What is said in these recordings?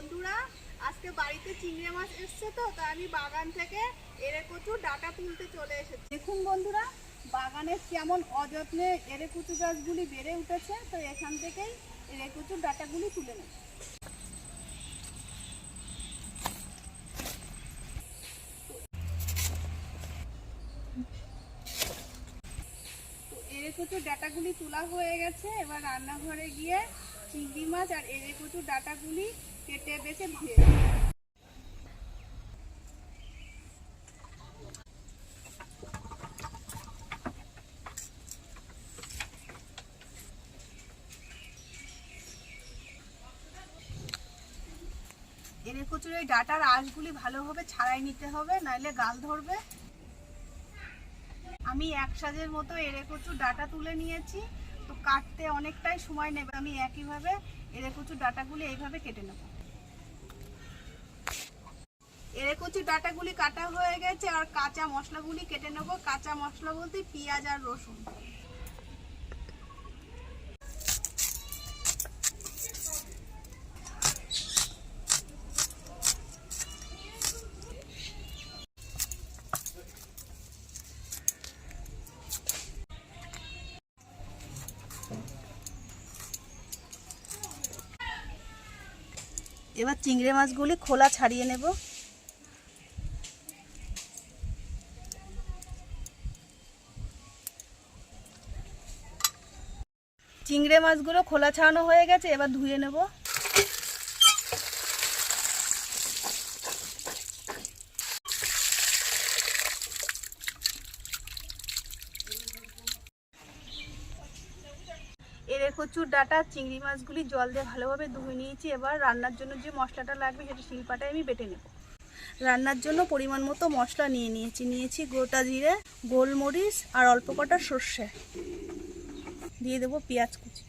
বন্ধুরা, আজকে বাড়িতে চিংড়ি মাছ এসছে তো তা আমি বাগান থেকে এরে কচু ডাটা তুলতে চলে এসেছি। দেখুন বন্ধুরা বাগানে কেমন অযত্নে এরে কচু গাছগুলি বেড়ে উঠেছে, তো এখান থেকেই এরে কচুর ডাটাগুলি তুলে নেব। এরে ডাটাগুলি তোলা হয়ে গেছে, এবার রান্নাঘরে গিয়ে চিংড়ি মাছ আর এরে কচুর ডাটাগুলি কেটে বেছে ধুয়ে নেব। কচুর এই ডাটার আঁশগুলি ভালোভাবে ছাড়াই নিতে হবে নাহলে গাল ধরবে আমি এক সাজের মতো এরে কচুর ডাটা তুলে নিয়েছি, তো কাটতে অনেকটাই সময় নেবে আমি একইভাবে এরে কচুর ডাটাগুলি এইভাবে কেটে নেব এরে কচুর ডাটাগুলি কাটা হয়ে গেছে, আর কাঁচা মশলাগুলি কেটে নেব। কাঁচা মশলা বলতে পেঁয়াজ আর রসুন। এবার চিংড়ি মাছগুলি খোলা ছাড়িয়ে নেব। চিংড়ি মাছগুলো খোলা ছাড়ানো হয়ে গেছে, এবার ধুয়ে নেব। কচুর ডাটা চিংড়ি মাছগুলি জল দিয়ে ভালোভাবে ধুয়ে নিয়েছি, এবার রান্নার জন্য যে মশলাটা লাগবে সেটা শিলপাটায় আমি বেটে নেব। রান্নার জন্য পরিমাণ মতো মশলা নিয়ে নিয়েছি নিয়েছি গোটা জিরে, গোলমরিচ আর অল্প কটা সর্ষে। দিয়ে দেবো পেঁয়াজ কুচি,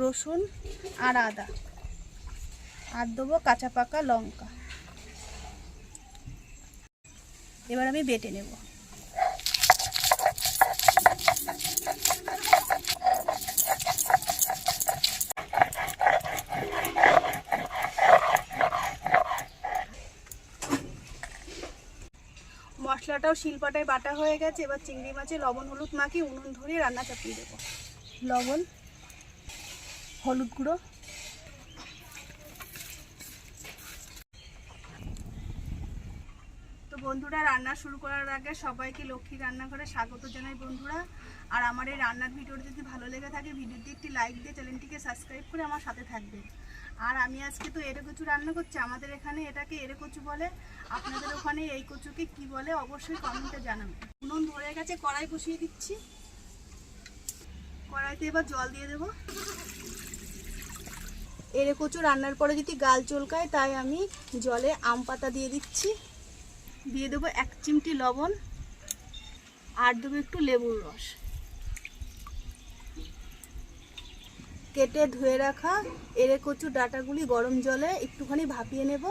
রসুন আর আদা, আর দেবো কাঁচা পাকা লঙ্কা। এবার আমি বেটে নেব। মশলাটাও শিলপাটায় বাটা হয়ে গেছে, এবার চিংড়ি মাছে লবণ, হলুদ মাখিয়ে উনুন ধরিয়ে রান্না চাপিয়ে দেবো। লবণ, হলুদ গুঁড়ো। তো বন্ধুরা, রান্না শুরু করার আগে সবাইকে লক্ষ্মী রান্নাঘরে স্বাগত জানাই বন্ধুরা। আর আমার এই রান্নার ভিডিওটা যদি ভালো লেগে থাকে ভিডিওটি একটি লাইক দিয়ে চ্যানেলটিকে সাবস্ক্রাইব করে আমার সাথে থাকবে আর আমি আজকে তো এরে কচু রান্না করছি, আমাদের এখানে এটাকে এরে কচু বলে। আপনাদের ওখানে এই কচুকে কি বলে, অবশ্যই কমেন্টে জানাবেন। উনুন ধরে গেছে, কড়াই বসিয়ে দিচ্ছি। কড়াইতে এবার জল দিয়ে দেবো। এরে কচু রান্নার পরে যদি গাল চলকায়, তাই আমি জলে আম পাতা দিয়ে দিচ্ছি। দিয়ে দেবো এক চিমটি লবণ আর দেবো একটু লেবুর রস। কেটে ধুয়ে রাখা এরে কচু ডাটাগুলি গরম জলে একটুখানি ভাপিয়ে নেব।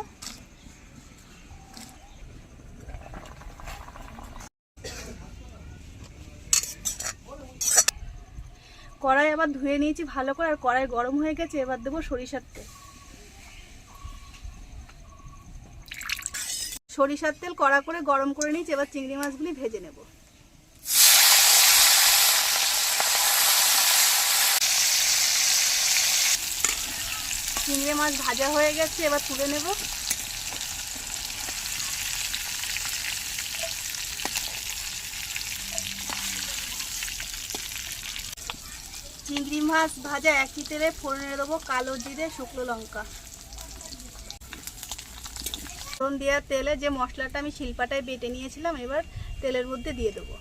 কড়াই আবার ধুয়ে নিয়েছি ভালো করে, আর কড়াই গরম হয়ে গেছে, এবার দেবো সরিষার তেল। সরিষার তেল কড়া করে গরম করে নিয়েছি, এবার চিংড়ি মাছগুলি ভেজে নেব। চিংড়ি মাছ ভাজা হয়ে গেছে, এবার তুলে নেব। চিংড়ি মাছ ভাজা একই তেলে ফোড়নে দেবো কালো জিরে, শুকনো লঙ্কা। ফোড়ন দেওয়ার তেলে যে মশলাটা আমি শিলপাটায় বেটে নিয়েছিলাম, এবার তেলের মধ্যে দিয়ে দেবো।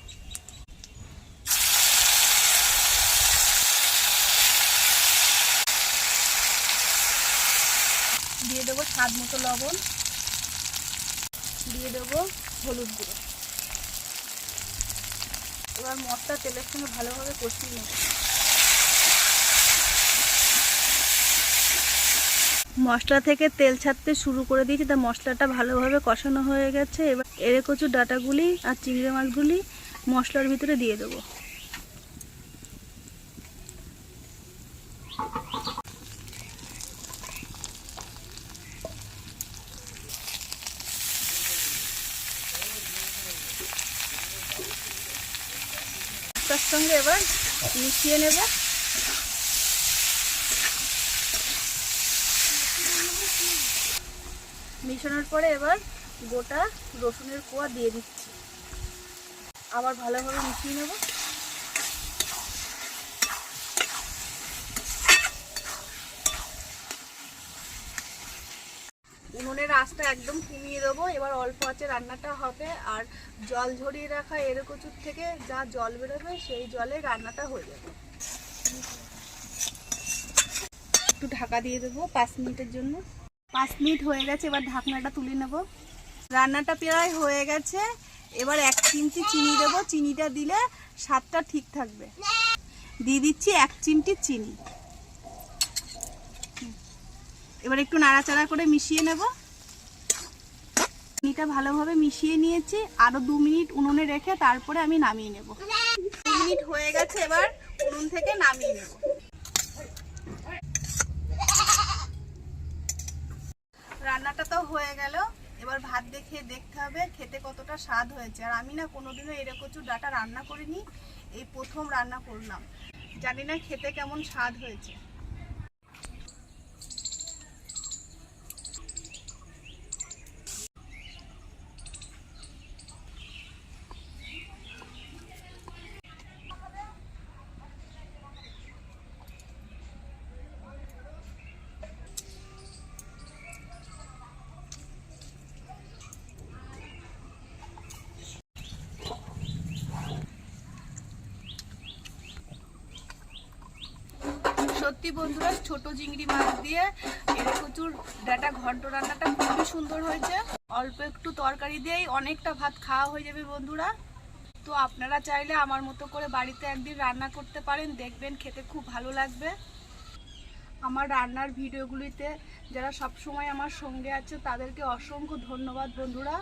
দিয়ে দেবো স্বাদ মতো লবণ। দিয়ে দেবো হলুদ গুঁড়ো। এবার মশলা তেলের সঙ্গে ভালোভাবে কষিয়ে নেব। মশলা থেকে তেল ছাড়তে শুরু করে দিয়েছি। তা মশলাটা ভালোভাবে কষানো হয়ে গেছে। এবার এড়ে কচু ডাটাগুলি আর চিংড়ি মাছগুলি মশলার ভিতরে দিয়ে দেবো। তার সঙ্গে এবার মিশিয়ে নেব। মিশানোর পরে এবার গোটা রসুনের কোয়া দিয়ে দিচ্ছি। আবার ভালোভাবে মিশিয়ে নেব। উনুনের আঁচটা একদম কমিয়ে দেবো। এবার অল্প আঁচে রান্নাটা হবে। আর জল ঝরিয়ে রাখা এরকচুর থেকে যা জল বেরোবে সেই জলে রান্নাটা হয়ে যাবে। একটু ঢাকা দিয়ে দেবো পাঁচ মিনিটের জন্য। পাঁচ মিনিট হয়ে গেছে, এবার ঢাকনাটা তুলে নেব। রান্নাটা প্রায় হয়ে গেছে, এবার এক চিমটি চিনি দেবো। চিনিটা দিলে স্বাদটা ঠিক থাকবে। দিয়ে দিচ্ছি এক চিমটি চিনি। এবার একটু নাড়াচাড়া করে মিশিয়ে নেব। চিনিটা ভালোভাবে মিশিয়ে নিয়েছি, আরও দু মিনিট উনুনে রেখে তারপরে আমি নামিয়ে নেব। মিনিট হয়ে গেছে, এবার উনুন থেকে নামিয়ে নেব। রান্নাটা তো হয়ে গেল। এবার ভাত দেখে দেখতে হবে খেতে কতটা স্বাদ হয়েছে। আর আমি না কোনোদিনও এরকচুর ডাটা রান্না করিনি, এই প্রথম রান্না করলাম। জানি না খেতে কেমন স্বাদ হয়েছে। সত্যি বন্ধুরা, ছোট চিংড়ি মাছ দিয়ে এর প্রচুর ডাটা, ঘন্ট রান্নাটা খুবই সুন্দর হয়েছে। অল্প একটু তরকারি দিয়েই অনেকটা ভাত খাওয়া হয়ে যাবে বন্ধুরা। তো আপনারা চাইলে আমার মতো করে বাড়িতে একদিন রান্না করতে পারেন, দেখবেন খেতে খুব ভালো লাগবে। আমার রান্নার ভিডিওগুলিতে যারা সব সময় আমার সঙ্গে আছে, তাদেরকে অসংখ্য ধন্যবাদ বন্ধুরা।